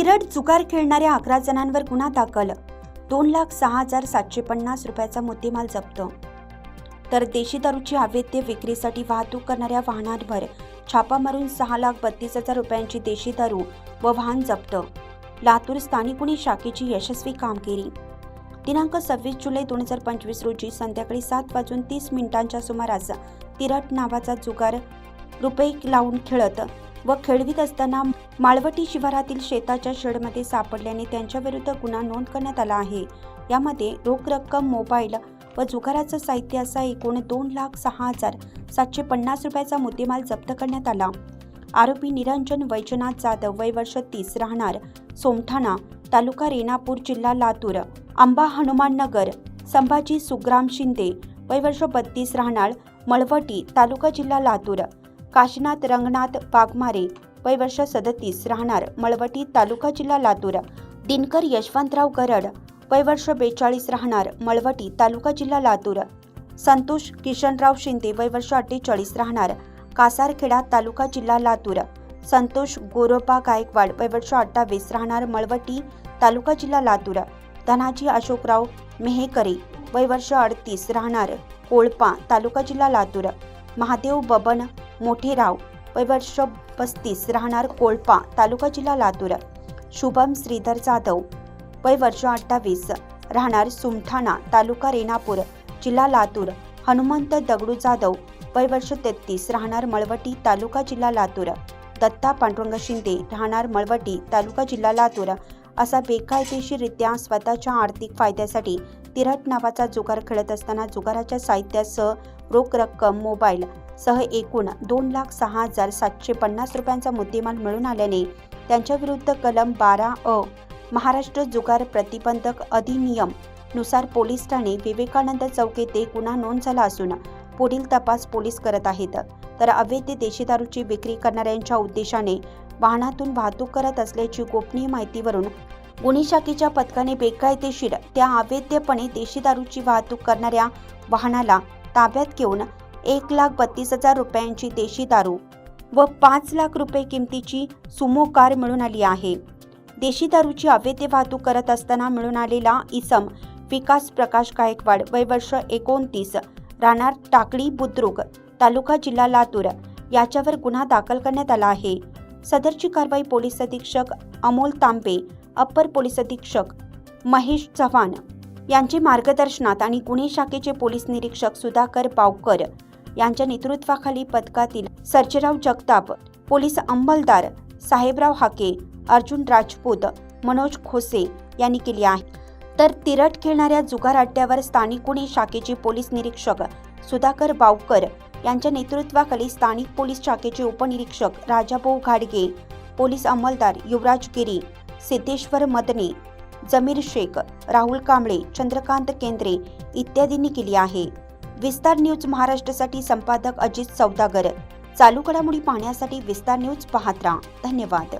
तिरड जुगार खेळणाऱ्या अकरा जणांवर गुन्हा दाखल. दोन लाख सहा हजार सातशे पन्नास रुपयाचा मुद्देमाल जप्त. तर देशी दारूची अवैध विक्रीसाठी वाहतूक करणाऱ्या वाहनांवर छापा मारून सहा लाख बत्तीस हजार रुपयांची देशी दारू व वाहन जप्त. लातूर स्थानिक गुन्हे शाखेची यशस्वी कामगिरी. दिनांक सव्वीस जुलै दोन हजार पंचवीस रोजी संध्याकाळी सात वाजून तीस मिनिटांच्या सुमारास तिरट नावाचा जुगार रुपये लावून खेळत व खेळवीत असताना माळवटी शिवारातील शेताच्या शेडमध्ये सापडल्याने त्यांच्याविरुद्ध गुन्हा नोंद करण्यात आला आहे. यामध्ये रोख रक्कम मोबाईल व जुगाराचं साहित्य असा एकूण दोन लाख सहा हजार सातशे पन्नास रुपयाचा मुद्देमाल जप्त करण्यात आला. आरोपी निरंजन वैजनाथ जाधव वय वर्ष तीस राहणार सोमठाणा तालुका रेणापूर जिल्हा लातूर आंबा हनुमान नगर संभाजी सुग्राम शिंदे वय वर्ष बत्तीस राहणार मळवटी तालुका जिल्हा लातूर. काशीनाथ रंगनाथ वाघमारे वय वर्ष सदतीस राहणार मळवटी तालुका जिल्हा लातूर. दिनकर यशवंतराव गरड वय वर्ष बेचाळीस राहणार मळवटी तालुका जिल्हा लातूर. संतोष किशनराव शिंदे वय वर्ष अठ्ठेचाळीस राहणार कासारखेडा तालुका जिल्हा लातूर. संतोष गोरोबा गायकवाड वय वर्ष अठ्ठावीस राहणार मळवटी तालुका जिल्हा लातूर. धनाजी अशोकराव मेहेकरे वय वर्ष अडतीस राहणार कोळपा तालुका जिल्हा लातूर. महादेव बबन मोठेराव वय वर्ष पस्तीस राहणार कोळपा तालुका जिल्हा लातूर. शुभम श्रीधर जाधव वय वर्ष अठ्ठावीस राहणार सुमठाणा तालुका रेणापूर जिल्हा लातूर. हनुमंत दगडू जाधव वय वर्ष तेहतीस राहणार मळवटी तालुका जिल्हा लातूर. दत्ता पांडुरंग शिंदे राहणार मळवटी तालुका जिल्हा लातूर. असा बेकायदेशीररित्या स्वतःच्या आर्थिक फायद्यासाठी तिरट नावाचा जुगार खेळत असताना जुगाराच्या साहित्यासह रोख रक्कम मोबाईल सह एकूण दोन लाख सहा हजार सातशे पन्नास रुपयांचा मुद्देमाल मिळून आल्याने त्यांच्याविरुद्ध कलम बारा अ महाराष्ट्र जुगार प्रतिबंधक अधिनियमनुसार पोलीस ठाणे विवेकानंद चौक येथे गुन्हा नोंद झाला असून पुढील तपास पोलीस करत आहेत. तर अवैध देशी दारूची विक्री करणाऱ्यांच्या उद्देशाने वाहनातून वाहतूक करत असल्याची गोपनीय माहितीवरून गुन्हे शाखेच्या पथकाने बेकायदेशीर त्या अवैधपणे देशी दारूची वाहतूक करणाऱ्या वाहनाला ताब्यात घेऊन एक लाख बत्तीस हजार रुपयांची देशी दारू व पाच लाख रुपये किमतीची सुमो कार मिळून आली आहे. देशी दारूची अवैध वाहतूक करत असताना मिळून आलेला इसम विकास प्रकाश गायकवाड वय वर्ष एकोणतीस राहणार टाकळी बुद्रुक तालुका जिल्हा लातूर याच्यावर गुन्हा दाखल करण्यात आला आहे. सदरची कारवाई पोलीस अधीक्षक अमोल तांबे अप्पर पोलीस अधीक्षक महेश चव्हाण यांचे मार्गदर्शनात आणि गुन्हे शाखेचे पोलीस निरीक्षक सुधाकर बावकर यांच्या नेतृत्वाखाली पथकातील सर्जेराव जगताप पोलीस अंमलदार साहेबराव हाके अर्जुन राजपूत मनोज खोसे यांनी केली आहे. तर तिरट खेळणाऱ्या जुगार अड्ड्यावर स्थानिक गुन्हे शाखेचे पोलीस निरीक्षक सुधाकर बावकर यांच्या नेतृत्वाखाली स्थानिक पोलीस शाखेचे उपनिरीक्षक राजाभाऊ घाडगे पोलीस अंमलदार युवराज गिरी सिद्धेश्वर मदने जमीर शेख राहुल कांबळे चंद्रकांत केंद्रे इत्यादींनी केली आहे. विस्तार न्यूज महाराष्ट्रासाठी संपादक अजित सौदागर. चालू घडामोडी पाहण्यासाठी विस्तार न्यूज पाहत राहा धन्यवाद.